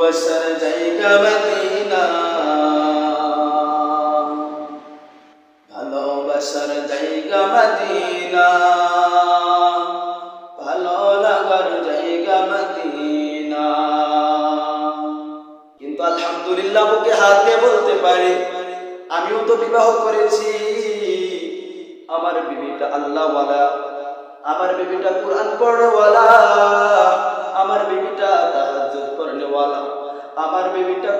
বসর জায়গা মদিনা ভালোবাসার জায়গা মদিনা ভালো লাগার কিন্তু আলহামদুলিল্লাহ, বুকে হাত দিয়ে বলতে পারি, আমিও তো বিবাহ করেছি।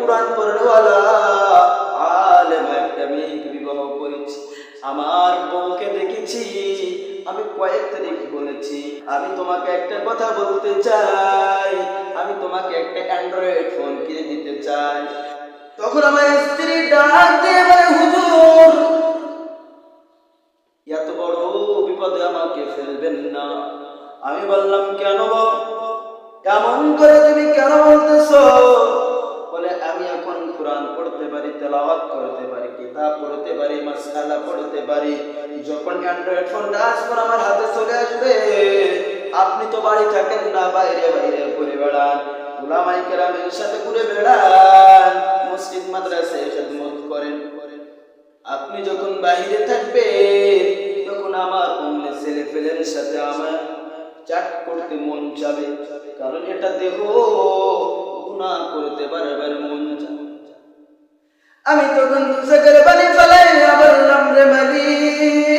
কোরআন পড়নেওয়ালা আলেম একটা মেয়েকে বিবাহ করেছি। আমার বউকে দেখেছি, আমি কয়েক তারিখ বলেছি, আমি তোমাকে একটা কথা বলতে চাই, আমি তোমাকে একটা অ্যান্ড্রয়েড ফোন কিনে দিতে চাই। তখন আমার স্ত্রী ডাক দিয়ে বলে, হুজুর, এত বড় বিপদে আমাকে ফেলবেন না। আমি বললাম, কেন কেমন করে তুমি কেন বলতেছো? কোরআন পড়তে পারি, তেলাওয়াত করতে পারি, কিতাব পড়তে পারি মাসআলা পড়তে পারি, যখন অ্যান্ড্রয়েড ফোনটা আসবে আমার হাতে চলে আসবে, আপনি তো বাড়ি থাকেন না, বাইরে বাইরে ঘুরে বেড়ান কেরামের সাথে ঘুরে বেড়ান, মসজিদ করেন। আপনি যখন বাইরে থাকবেন, তখন আমার অন্য ছেলে ফেলের সাথে আমার চাট করতে মন যাবে কারণ এটা দেহ গুণা করতে বারবার মন যাবে আমি তখন চোখের পানি ফেলাই আবার নাম রে মালিক।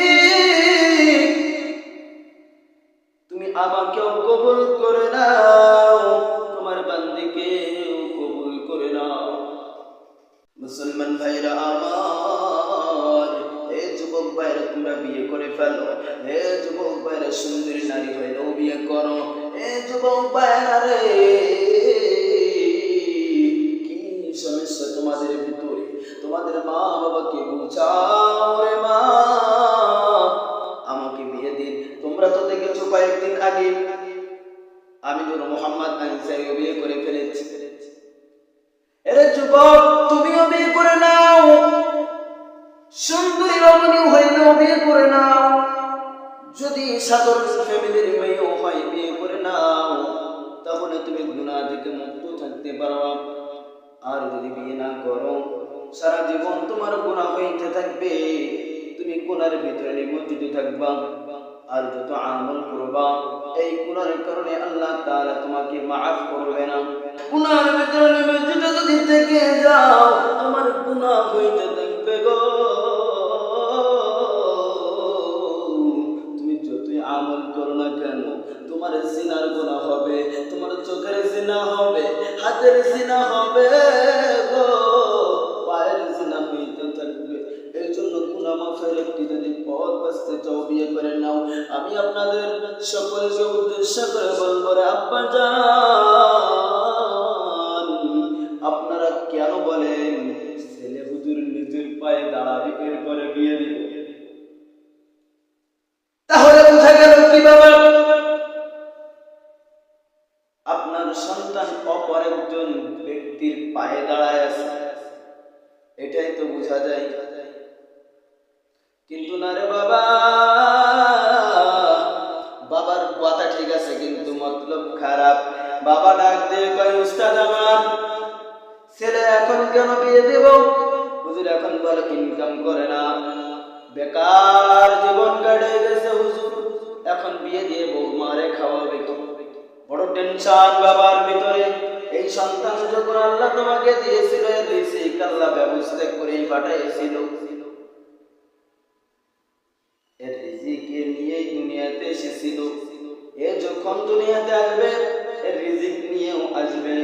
বাবাকে বুঝাও রে মা। আমাকে বিয়ে দিন। তোমরা তো দেখেছ কয়েকদিন আগে। আমি নূর মোহাম্মদ আনসারিও বিয়ে করে ফেলেছি। গুণার ভিতরে নিমজ্জিত থাকবা আর যত আমল করবা, এই গুণার কারণে আল্লাহ তাআলা তোমাকে মাফ করবে না। গুনার ভিতরে নিমজ্জিত যদি থেকে যাও তোমার গুনাহ হইতে থাকবে গো। তুমি যতই আমল করো না কেন, তোমার জিনার গুনাহ হবে, তোমার চোখের জিনা হবে, হাতের জিনা হবে। যদি পথ বাঁচতে চাও বিয়ে করে নাও, আমি আপনাদের সকলকে উদ্দেশ্য করে বলব, রে আব্বা যান আপনারা কেন বলেন, ছেলে হুজুর নিজের পায়ে দাঁড়াবে করে বিয়ে দিব? বাবা। বাবার কথা ঠিক আছে, কিন্তু মতলব খারাপ। বাবা ডাক দিয়ে কয়, উস্তাদ আমার, ছেলে এখন কেন বিয়ে দেব? হুজুর এখন বলে, ইনকাম করে না। বেকার জীবন কাটে গেছে হুজুর। এখন বিয়ে দিয়ে বউ মারে খাওয়াবে কি বড় টেনশন বাবার ভিতরে। এই সন্তান যখন আল্লাহ তোমাকে দিয়েছিল রিজিক আল্লাহ ব্যবস্থা করেই পাঠাইছিল এর রিজিকে নিয়েই দুনিয়াতে এসেছিল। এ যখন দুনিয়াতে আসবে এর রিজিক নিয়েও আসবে।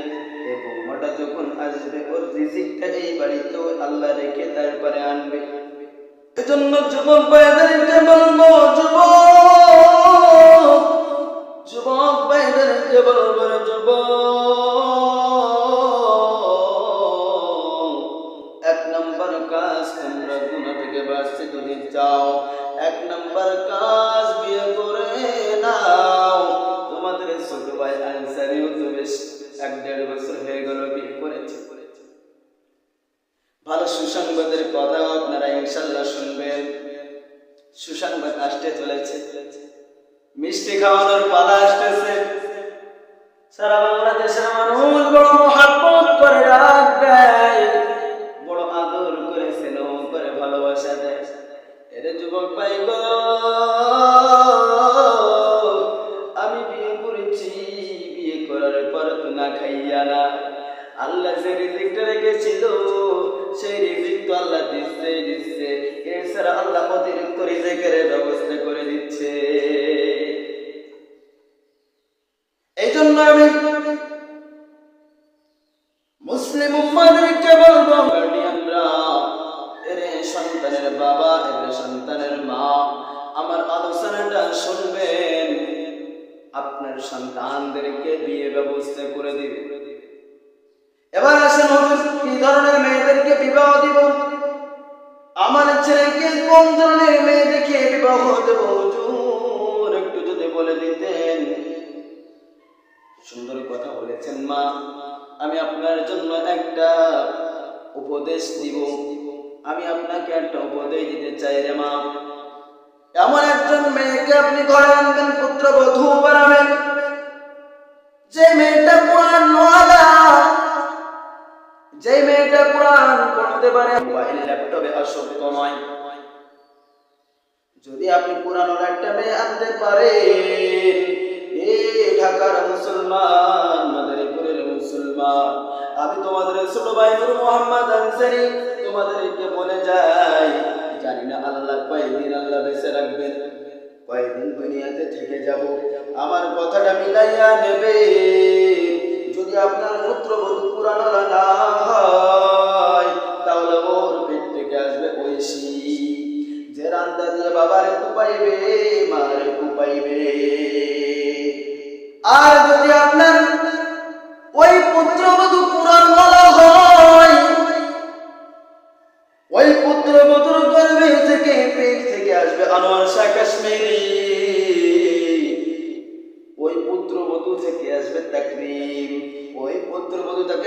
এ বৌমাটা যখন আসবে, ওর রিজিকটা এই বাড়িতেও আল্লাহ রেখে তারপরে আনবে। এজন্য যুবক ভাইদেরকে বলব, যুবক! যুবক ভাইদেরকে বলব, যুবক! ভালো সুসংবাদের কথাও আপনারা ইনশাল্লাহ শুনবেন। সুসংবাদ আসতে চলেছে। মিষ্টি খাওয়ানোর পালা আসতেছে। সারা বাংলাদেশের মানুষ বড় মহাপত করে রাখবে বড় আদর করে স্নেহ করে ভালোবাসা দেয়। এটা যুবক পাইব আপনার সন্তানদেরকে বিয়ে ব্যবস্থা করে দিবে। এবার আসেন কি ধরনের মেয়েদেরকে বিবাহ দিব? আমার ছেলেকে কোন ধরনের মেয়ে দেখে বিবাহ দেব হুজুর? একটু যদি বলে দিতেন। সুন্দর কথা বলেছেন মা, আমি আপনার জন্য একটা উপদেশ দিব। আমি আপনাকে একটা উপদেশ দিতে চাই রে মা। এমন একজন মেয়েকে আপনি ঘরে আনবেন পুত্র বধূ বানাবেন। যে মেয়েটা কোরআন নোয়ালা যে মেয়েটা কোরআন পড়তে পারে, মোবাইল, ল্যাপটপে আসক্ত নয়। যদি আপনি একটা মেয়ে আনতে পারেন, এ ঢাকার মুসলমান, মাদারীপুরের মুসলমান, আমি তোমাদের ছোট ভাই মোহাম্মদ আনসারি তোমাদেরকে বলে যাই জানি না আল্লাহ কয়েকদিন আল্লাহ বেঁচে রাখবেন। কয়দিন দুনিয়াতে থেকে যাব। আমার কথাটা মিলাইয়া নেবে।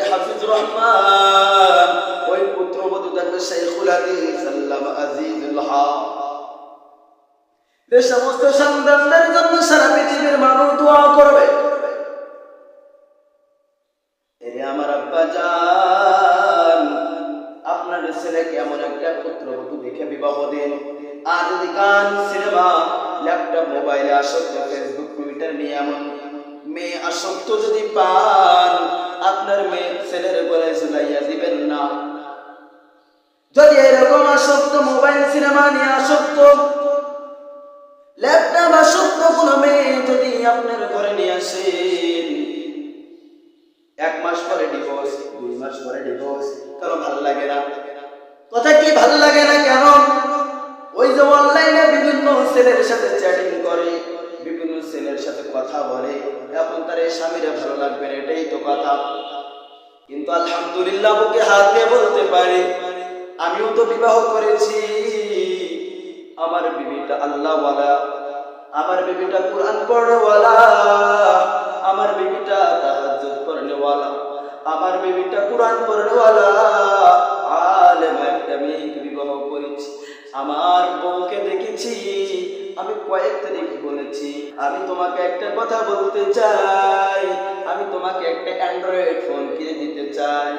পুত্রবধূ হাফিজ রহমান, ওই পুত্রবধূ থাকবে শেখুল হাদিস, আল্লামা আজিজুল যে সমস্ত সন্তানদের জন্য সারা পৃথিবীর মানুষ দোয়া করবে। আমার আব্বা জান, আপনার ছেলেকে এমন একটা পুত্রবধূ দেখে বিবাহ দিন। আর যদি গান সিনেমা, ল্যাপটপ, মোবাইলে আসক্ত ছেলের গলায় ঝুলাইয়া দিবেন না। যদি এরকম আসক্ত মোবাইল সিনেমা নিয়ে আসক্ত, ল্যাপটপ আসক্ত কোনো মেয়ে যদি আপনার ঘরে নিয়ে আসেন, এক মাস পরে ডিভোর্স দুই মাস পরে ডিভোর্স কারও ভালো লাগে না। কথা কি ভালো লাগে না কেন? ওই যে অনলাইনে বিভিন্ন ছেলের সাথে চ্যাটিং করে, বিভিন্ন ছেলের সাথে কথা বলে, এখন তার এই স্বামীরা ভালো লাগবে এটাই তো কথা। কিন্তু আলহামদুলিল্লাহ বুকে হাত দিয়ে বলতে পারি, আমিও তো বিবাহ করেছি। আমার বিবিটা আল্লাহওয়ালা, আমার বিবিটা কোরআন পড়নেওয়ালা, আমার বিবিটা তাহাজ্জুদ পড়নেওয়ালা, আমার বিবিটা কোরআন পড়নেওয়ালা, আলেম একটা মেয়েকে বিবাহ করেছি। আমার বউকে দেখেছি, আমি কয়েক তারিখ বলেছি, আমি তোমাকে একটা কথা বলতে চাই, আমি তোমাকে একটা অ্যান্ড্রয়েড ফোন কিনে দিতে চাই।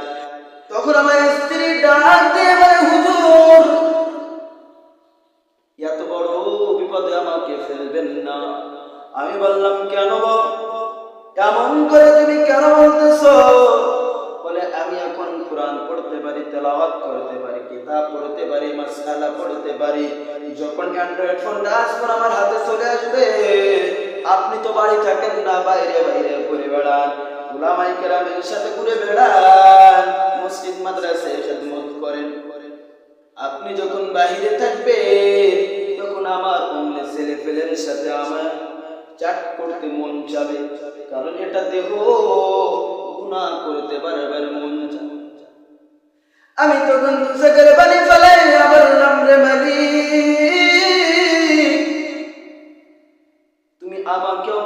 তখন আমার স্ত্রী আপনি যখন বাহিরে থাকবেন, তখন আমার অন্য ছেলে ফেলের সাথে আমার চাট করতে মন যাবে কারণ এটা দেহ, গুণা করতে বারবার মন যাবে আমি তখন দুসকের বাড়ি ফেলাই আবার রে মালিক। তুমি আমাকেও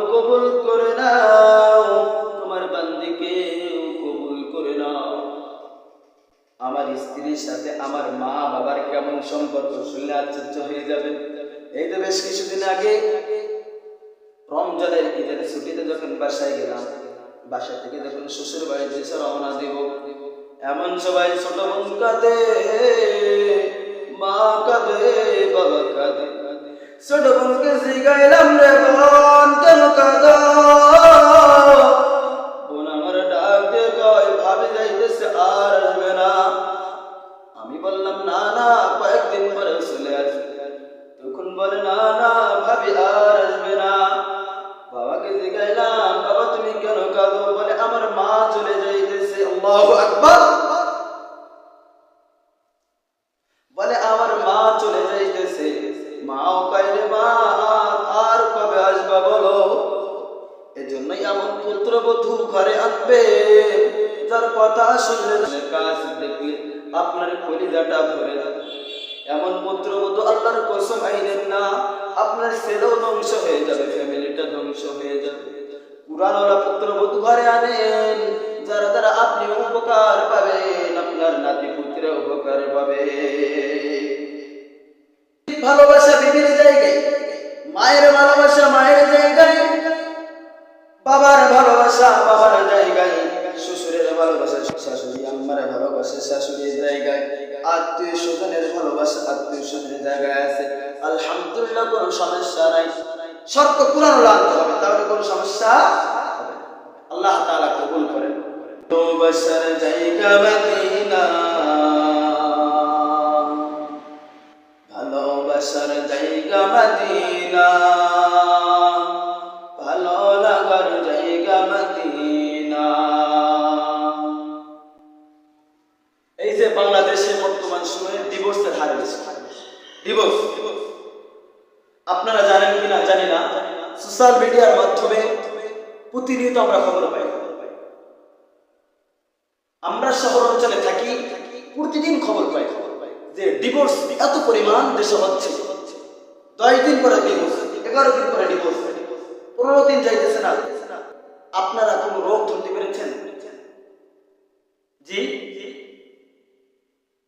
স্ত্রীর সাথে আমার মা বাবার কেমন সম্পর্ক শুনলে আশ্চর্য হয়ে যাবে। এই তো বেশ কিছুদিন আগে রমজানের ঈদের ছুটিতে যখন বাসায় গেলাম, বাসা থেকে যখন শ্বশুর বাড়িতে এসে রওনা দিব, এমন সবাই ছোট বোন কাঁদে, মা কাঁদে, বাবা কাঁদে। ছোট বোনকে জিগাইলাম রে বোন, কেন কাঁদো? বোন আমার ডাক দিয়ে চলে যাইতেছে আর আসবে না। বললাম না না কয়েকদিন পরে আইলেন না, আপনার ছেলেও ধ্বংস হয়ে যাবে, ফ্যামিলিটা ধ্বংস হয়ে যাবে। পুরানোরা পুত্রবধূ ঘরে আনেন, যারা দ্বারা আপনি উপকার পাবেন, আপনার নাতি পুত্র উপকার পাবে। ভালোবাসা বিবির জায়গায়, মায়ের ভালোবাসা মায়ের জায়গায়, বাবার ভালোবাসা বাবার জায়গায়, শ্বশুরের ভালোবাসা শাশুড়ি, আম্মার ভালোবাসা শাশুড়ির জায়গায়। আত্মীয় স্বজনের ভালোবাসা আত্মীয় স্বজনের জায়গায় আছে। আলহামদুলিল্লাহ, কোনো সমস্যা নাই। শর্ত পুরানো লাগতে হবে, তাহলে কোনো সমস্যা হবে। আল্লাহ তাআলা কবুল করেন। তো বসর জায়গা মদিনা। ভালোবাসার জায়গা মদিনা। ডিভোর্স আপনারা জানেন কিনা, জানি না। সোশ্যাল মিডিয়ার মাধ্যমে প্রতিনিয়ত আমরা খবর পাই। আমরা শহর অঞ্চলে থাকি, প্রতিদিন খবর পাই যে ডিভোর্স এত পরিমাণ দেশে হচ্ছে। দশ দিন পরে ডিভোর্স এগারো দিন পরে ডিভোর্স পনেরো দিন যাইতেছে না আপনারা কোনো রোগ ধরতে পেরেছেন জি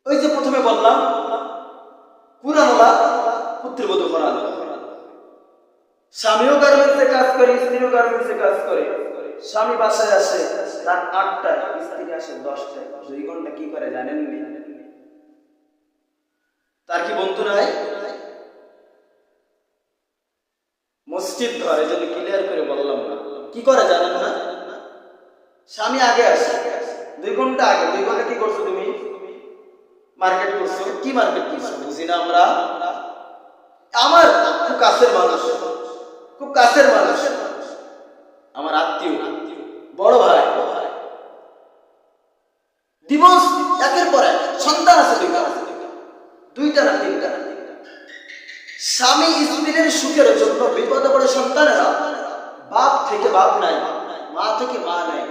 ওই যে প্রথমে বললাম পুরানোলা পুত্রবধূ করা স্বামীও গার্মেন্টসে কাজ করে স্ত্রীও গার্মেন্টসে কাজ করে, স্বামী বাসায় আসে, রাত আটটায়, স্ত্রী আসে দশটায়। দুই ঘণ্টা কি করে জানেন নি? তার কি বন্ধু নাই? মসজিদ ধরে যদি ক্লিয়ার করে বললাম না। কি করে জানেন না? স্বামী আগে আসে। দুই ঘণ্টা আগে, দুই ঘণ্টা কি করছ তুমি? মার্কেট করছ। কি মার্কেট করছ? বুঝি না আমরা? আমার কাছের মানুষ। খুব কাছের মানুষ। আমার আত্মীয়, বড় ভাই। ডিভোর্স একের পর এক, সন্তান আছে দুইটা। দুইটা না তিনটা। না স্বামী স্ত্রীর সুখের জন্য বিপদে পড়ে সন্তানেরা বাপ থেকে বাপ নাই, মা থেকে মা নাই।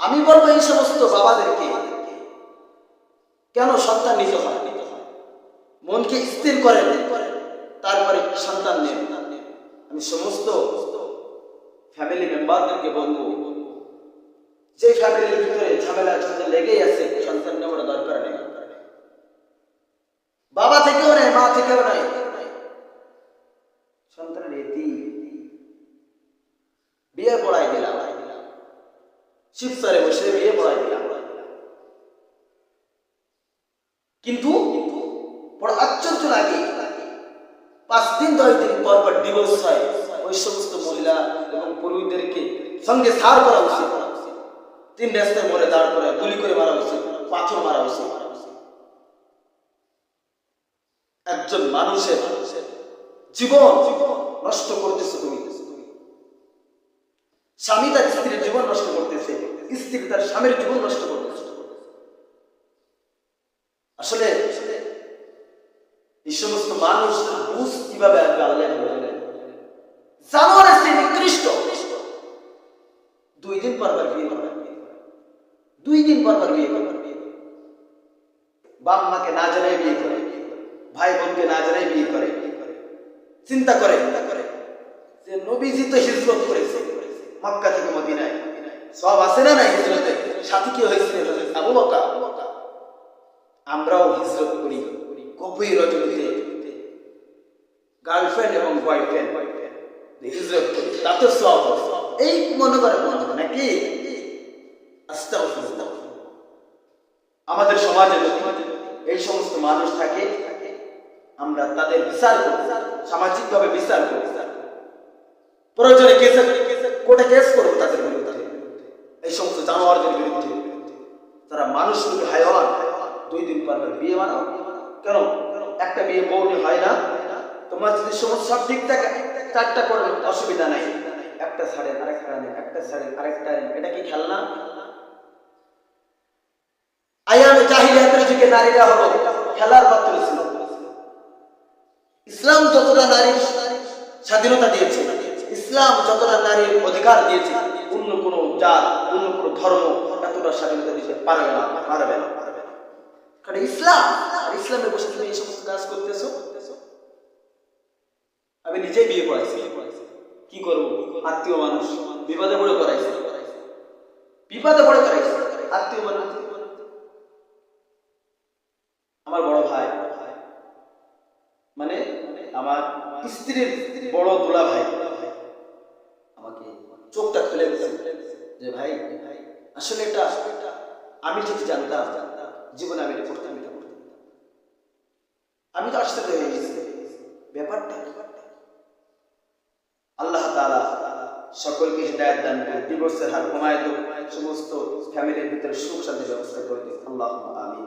আমি বলব এই সমস্ত বাবাদেরকে, কেন সন্তান নিতে হয়? মনকে স্থির করেন, তারপরে সন্তান নেন। আমি সমস্ত ফ্যামিলি মেম্বারদেরকে বলব, যে ফ্যামিলির ভিতরে ঝামেলা ঝামেলা লেগেই আছে, সন্তান নেওয়ার দরকার নেই। বাবা থেকেও নেই, মা থেকেও নাই। সন্তানের এতি বিয়ে পড়াই দিলাম। শিবসারে বসে বিয়ে পড়াই দিলাম কিন্তু বড় আশ্চর্য লাগে পাঁচ দিন দশ দিন পর পর ডিভোর্স হয় ওই সমস্ত মহিলা এবং পুরুষদেরকে সঙ্গে সার করা উচিত। তিন রাস্তায় মরে দাঁড় করে গুলি করে মারা উচিত, পাথর মারা উচিত। একজন মানুষের জীবন নষ্ট করতেছে তুমি। স্বামী তার স্ত্রীর জীবন নষ্ট করতেছে, স্ত্রী তার স্বামীর জীবন নষ্ট করতেছে। আসলে এই সমস্ত মানুষ বুঝ কীভাবে আল্লাহ জানোয়ারের চেয়ে নিকৃষ্ট। দুই দিন পর পর বিয়ে করে দুই দিন পর পর বিয়ে বাপ মাকে না জানাই বিয়ে করে, ভাই বোনকে না জানাই বিয়ে করে। চিন্তা করে যে নবীজি তো হিজরত করেছে, মক্কা থেকে মদিনায়। সব আছে না নাই হিজরতে? সাথে কি হয়েছিল আবু আমরাও হিজরত করি গভীর রজনীতে গার্লফ্রেন্ড এবং বয়ফ্রেন্ড হিজরত করি, তাতে সব এই মনে করে, মনে নাকি? আমাদের সমাজে এই সমস্ত মানুষ থাকে, আমরা তাদের বিচার করি সামাজিক ভাবে বিচার করি। প্রয়োজনে কেসে কোর্টে কেস করব তাদের বিরুদ্ধে। এই সমস্ত জানোয়ারদের বিরুদ্ধে। মানুষ রূপী হাইওয়ান দুই দিন পর বিয়ে বানাও। কেন? একটা বিয়ে বউনি হয় না। তোমার যদি সমস্ত সব ঠিক থাকে চারটা করবে, অসুবিধা নাই। একটা ছাড়েন আরেকটা নেই একটা ছাড়েন আরেকটা নেই এটা কি খেলনা? আয়ামে নারীরা হলো খেলার পাত্র ছিল। ইসলাম যতটা নারীর স্বাধীনতা দিয়েছে, ইসলাম যতটা নারীর অধিকার দিয়েছে, অন্য কোন জাত, অন্য কোন ধর্ম এতটা স্বাধীনতা দিতে পারবে না পারবে না কারণ ইসলাম ইসলামে বসে তুমি এই সমস্ত কাজ করতেছো? আমি নিজেই বিয়ে করাইছি কি করব? আত্মীয় মানুষ বিপদে পড়ে করাইছি বিপদে পড়ে করাইছি আত্মীয় মানুষ। আমার বড় ভাই মানে আমার স্ত্রীর বড় দোলা ভাই, আমাকে চোখটা খুলে যে, ভাই, আসলে এটা আমি যদি জানতাম। জীবনে আমি এটা করতাম এটা করতাম। আমি তো আসতে হয়ে গেছি ব্যাপারটা কি? আল্লাহ তাআলা সকলকে হৃদায়ত দান করে ডিভোর্সের হার কমায় দেব সমস্ত ফ্যামিলির ভিতরে সুখ শান্তির ব্যবস্থা করে দিন আল্লাহ আমিন।